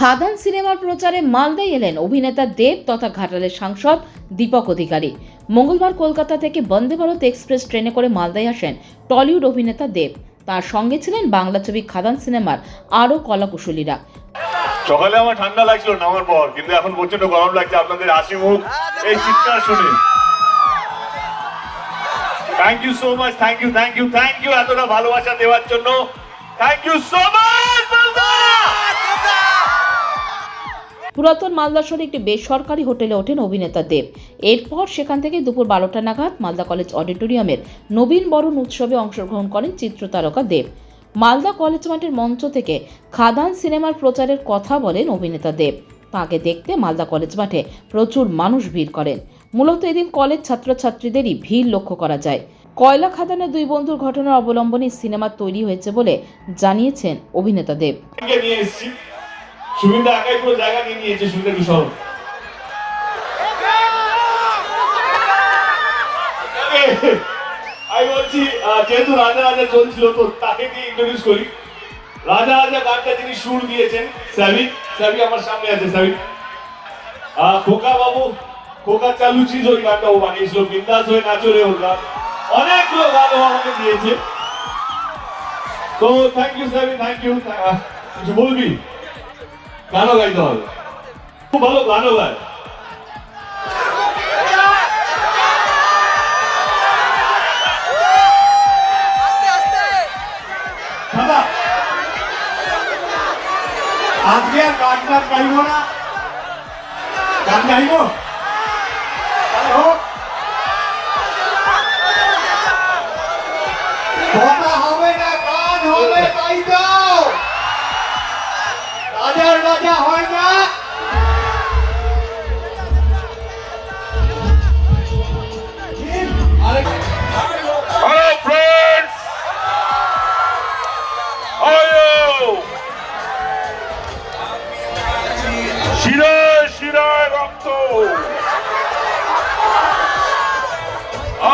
খাদান সিনেমার প্রচারে মালদায় এলেন অভিনেতা দেব তথা ঘাটালের সাংসদ দীপক অধিকারী। মঙ্গলবার কলকাতা থেকে বন্দে ভারত এক্সপ্রেস ট্রেনে করে মালদায় আসেন টলিউড অভিনেতা দেব। তার সঙ্গে ছিলেন বাংলা ছবি খাদান সিনেমার আরও কলাকুশলীরা। সকালে আমার ঠান্ডা লাগছিল নামার পর, কিন্তু এখন প্রচণ্ড গরম লাগছে, আপনাদের হাসি মুখ, এই চিৎকার শুনে। Thank you so much thank you thank you thank you এতটা ভালোবাসা দেওয়ার জন্য। থ্যাংক ইউ সো মাচ পুরাতন মালদা শহরে একটি বেসরকারি হোটেলে ওঠেন অভিনেতা দেব। এরপর সেখান থেকে দুপুর বারোটা নাগাদ মালদা কলেজ অডিটোরিয়ামের নবীন বরণ উৎসবে অংশগ্রহণ করেন চিত্রতারকা দেব। মালদা কলেজ মাঠের মঞ্চ থেকে খাদান সিনেমার প্রচারের কথা বলেন অভিনেতা দেব। তাকে দেখতে মালদা কলেজ মাঠে প্রচুর মানুষ ভিড় করেন। মূলত এদিন কলেজ ছাত্রছাত্রীদেরই ভিড় লক্ষ্য করা যায়। কয়লা খাদানে দুই বন্ধুর ঘটনার অবলম্বনে সিনেমা তৈরি হয়েছে বলে জানিয়েছেন অভিনেতা দেব। সুবিধা একাই পুরো জায়গা নিয়ে নিয়েছে সুবিধা কি সব আমি বলছি যেহেতু রাজা রাজা চলছিল, তো তাকে দিয়ে ইন্ট্রোডিউস করি। রাজা রাজা গানটা যিনি সুর দিয়েছেন সাবি সাবি আমার সামনে আছে সাবি খোকা বাবু, খোকা চালু চিজ ওই গানটা ও বানিয়েছিল, বিন্দাস হয়ে নাচো রে ওর অনেকগুলো গান ও আমাকে দিয়েছে। তো thank you Sabi thank you কিছু বলবি? গানও গাইতে হবে। খুব ভালো গানও গায়। আজকে আর গান গান গাইব না? গান গাইব?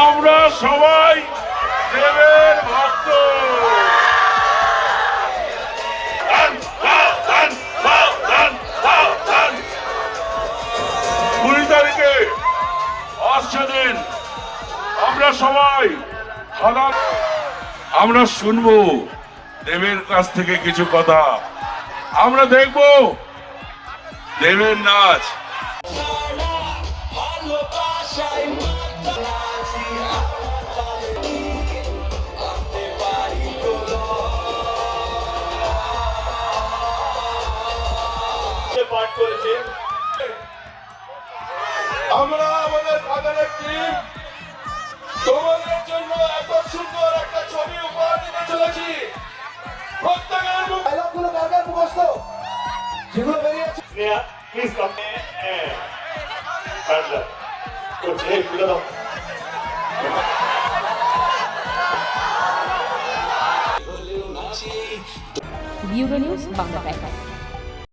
আমরা সবাই দেবের ভক্ত। কুড়ি তারিখে আসছে দিন। আমরা সবাই আমরা শুনব দেবের কাছ থেকে কিছু কথা। আমরা দেখব দেবের নাচ। পাঠ করেছে আমরা আমাদের খাদানের টিম তোমাদের জন্য এত সুন্দর একটা ছবি উপহার দিতে চলেছি। প্রত্যেকের ডায়লগগুলো কার কার মুখস্থ? যেগুলো বেরিয়েছে প্লিজ কাম কাটলা এই খুলে দাও ব্যুরো নিউজ বাংলা টাইমস